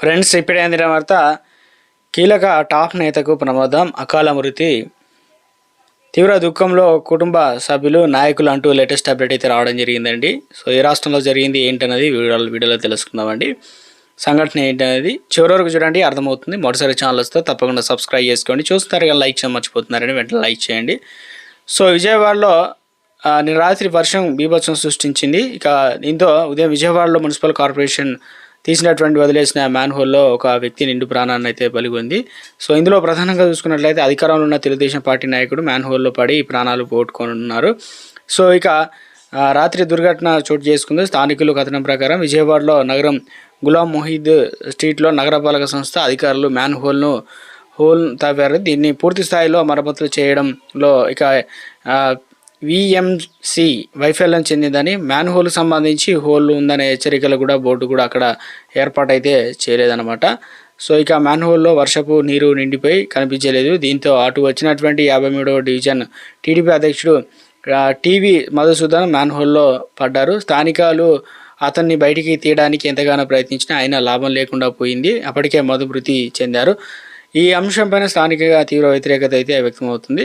Friends ఇప్పుడే అయిన వార్త కీలక టాప్ నేతకు ప్రమాదం అకాల మృతి. తీవ్ర దుఃఖంలో కుటుంబ సభ్యులు నాయకులు అంటూ లేటెస్ట్ అప్డేట్ అయితే రావడం జరిగిందండి. సో ఏ రాష్ట్రంలో జరిగింది ఏంటనేది వీడియోలో వీడియోలో తెలుసుకుందామండి. సంఘటన ఏంటనేది చివరి వరకు చూడండి అర్థమవుతుంది. మొదటిసారి ఛానల్ వస్తే తప్పకుండా సబ్స్క్రైబ్ చేసుకోండి. చూస్తారు కానీ లైక్ చేయడం మర్చిపోతున్నారని వెంటనే లైక్ చేయండి. సో విజయవాడలో నిన్న రాత్రి వర్షం బీభత్సం సృష్టించింది. ఇక దీంతో ఉదయం విజయవాడలో మున్సిపల్ కార్పొరేషన్ తీసినటువంటి వదిలేసిన మ్యాన్ హోల్లో ఒక వ్యక్తి నిండు ప్రాణాన్ని అయితే పలిగొంది. సో ఇందులో ప్రధానంగా చూసుకున్నట్లయితే అధికారంలో ఉన్న తెలుగుదేశం పార్టీ నాయకుడు మ్యాన్ హోల్లో పడి ప్రాణాలు పోగొట్టుకున్నారు సో ఇక రాత్రి దుర్ఘటన చోటు చేసుకుంది. స్థానికులు కథనం ప్రకారం విజయవాడలో నగరం గులాం మొహీద్ స్ట్రీట్లో నగరపాలక సంస్థ అధికారులు మ్యాన్ హోల్ను హోల్ తవ్వారు దీన్ని పూర్తి స్థాయిలో మరమ్మతులు చేయడంలో ఇక విఎంసి వైఫల్యం చెందిందని మ్యాన్ హోల్ సంబంధించి హోల్ ఉందనే హెచ్చరికలు కూడా బోర్డు కూడా అక్కడ ఏర్పాటైతే చేయలేదన్నమాట. సో ఇక మ్యాన్ హోల్లో వర్షపు నీరు నిండిపోయి కనిపించలేదు. దీంతో అటు వచ్చినటువంటి యాభై మూడవ డివిజన్ టీడీపీ అధ్యక్షుడు టీవీ మధుసూదన్ మ్యాన్ హోల్లో పడ్డారు. స్థానికాలు అతన్ని బయటికి తీయడానికి ఎంతగానో ప్రయత్నించినా అయినా లాభం లేకుండా పోయింది. అప్పటికే మధుమృతి చెందారు. ఈ అంశంపైన స్థానికంగా తీవ్ర వ్యతిరేకత అయితే వ్యక్తమవుతుంది.